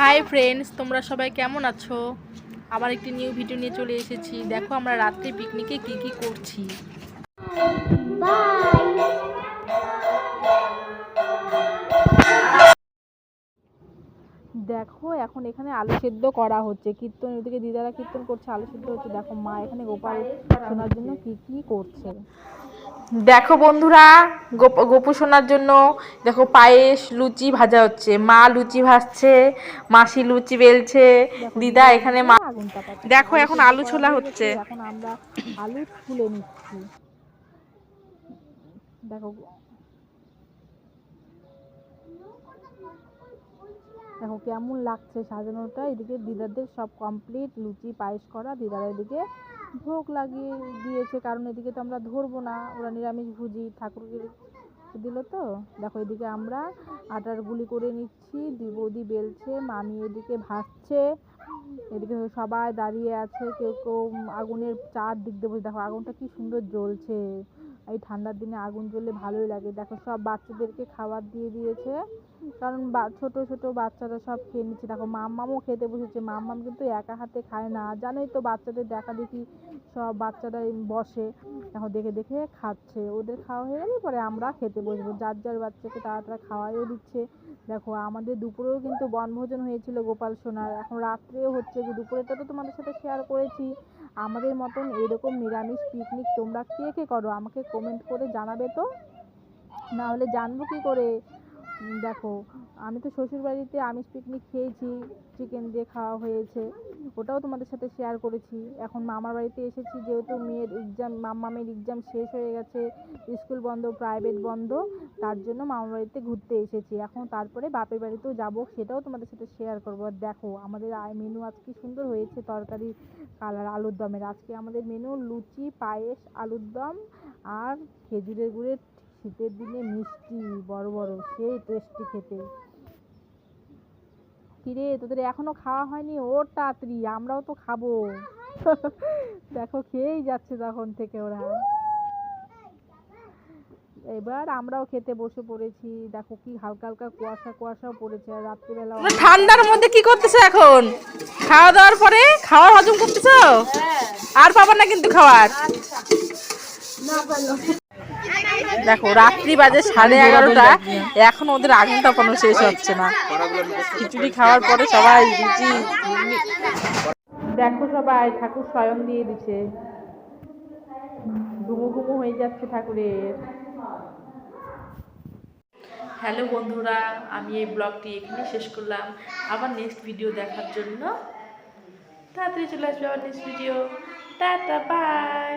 Hi friends তোমরা সবাই কেমন আছো? আবার একটি নিউ ভিডিও নিয়ে চলে এসেছি। দেখো আমরা রাত্রে পিকনিকে কি কি করছি। দেখো, এখন এখানে আলু সেদ্ধ করা হচ্ছে। কীর্তন ওদিকে দিদারা কীর্তন করছে, আলু সেদ্ধ হচ্ছে। দেখো মা এখানে গোপাল শোনার জন্য কি কি করছে। দেখো বন্ধুরা গোপ- শোনার জন্য দেখো পায়েস লুচি ভাজা হচ্ছে। মা লুচি ভাজছে মাসি লুচি বেলছে দিদা এখানে মা দেখো এখন আলু ছোলা হচ্ছে। এখন আমরা আলু ছুলে নিচ্ছি। দেখো দেখো কেমন লাগছে সাজানোটা। এদিকে দিদাদের সব কমপ্লিট লুচি পায়েস করা দিদারা এদিকে ভোগ লাগিয়ে দিয়েছে, কারণ এদিকে তো আমরা ধরবো না, ওরা নিরামিষ ভুজি ঠাকুরকে দিল তো। দেখো, এদিকে আমরা আটার গুলি করে নিচ্ছি বৌদি বেলছে, মামি এদিকে ভাসছে, এদিকে সবাই দাঁড়িয়ে আছে, কেউ কেউ আগুনের চার দিক দিয়ে বসে। দেখো, আগুনটা কি সুন্দর জ্বলছে। এই ঠান্ডার দিনে আগুন জ্বললে ভালোই লাগে। দেখো সব বাচ্চাদেরকে খাবার দিয়ে দিয়েছে। কারণ ছোট ছোট বাচ্চারা সব খেয়ে নিচ্ছে। দেখো মাম্মামও খেতে বসেছে। মাম্মাম কিন্তু একা হাতে খায় না। জানোই তো বাচ্চাদের দেখা দেখি সব বাচ্চারা বসে। দেখো দেখে দেখে খাচ্ছে। ওদের খাওয়া হয়ে গেলে পরে আমরা খেতে বসবো। যার যার বাচ্চাকে তারা তারা খাওয়াইও দিচ্ছে। দেখো আমাদের দুপুরেও কিন্তু বনভোজন হয়েছিল গোপাল সোনার। এখন রাত্রেও হচ্ছে। দুপুরেটা তো তোমাদের সাথে শেয়ার করেছি। আমাদের মতন এরকম নিরামিষ পিকনিক তোমরা কে কে করো? আমাকে কমেন্ট করে জানাবে তো? নাহলে জানব কি করে? দেখো, আমি তো শ্বশুর বাড়িতে আমিষ পিকনিক খেয়েছি চিকেন দিয়ে খাওয়া হয়েছে। ওটাও তোমাদের সাথে শেয়ার করেছি। এখন মামার বাড়িতে এসেছি, যেহেতু মেয়ের এক্সাম মামামের এক্সাম শেষ হয়ে গেছে, স্কুল বন্ধ প্রাইভেট বন্ধ, তার জন্য মামার বাড়িতে ঘুরতে এসেছি। এখন তারপরে বাপের বাড়িতেও যাব, সেটাও তোমাদের সাথে শেয়ার করব। আর দেখো, আমাদের মেনু আজকে সুন্দর হয়েছে, তরকারি, কালার, আলুর দমের। আজকে আমাদের মেনু লুচি, পায়েস, আলুর দম, আর খেজুরের গুড়ের শীতের দিনে মিষ্টি বড় বড় সেই টেস্টি খেতে। কিরে তোদের এখনও খাওয়া হয়নি? ওর তাড়াতাড়ি আমরাও তো খাব। দেখো খেয়েই যাচ্ছে তখন থেকে ওরা। এবার আমরাও খেতে বসে পড়েছি। দেখো কি হালকা হালকা কুয়াশা কুয়াশাও পড়েছে আর রাত্রিবেলা ঠান্ডার মধ্যে কি করতেছো এখন? খাওয়া দাওয়ার পরে খাওয়ার হজম করতেছো? আর পাবার না কিন্তু খাওয়ার। দেখো রাত্রি বাজে সাড়ে এগারোটা। এখন ওদের আগুনটা কোনো শেষ হচ্ছে না। খিচুড়ি খাওয়ার পরে সবাই রুচি দেখো সবাই ঠাকুর শয়ন দিয়ে দিছে। ঘুমু ঘুমু হয়ে যাচ্ছে ঠাকুরের। হ্যালো বন্ধুরা আমি এই ব্লগটি এখানে শেষ করলাম। আবার নেক্সট ভিডিও দেখার জন্য তাড়াতাড়ি চলে আসবে আবার নেক্সট ভিডিও টাটা বাই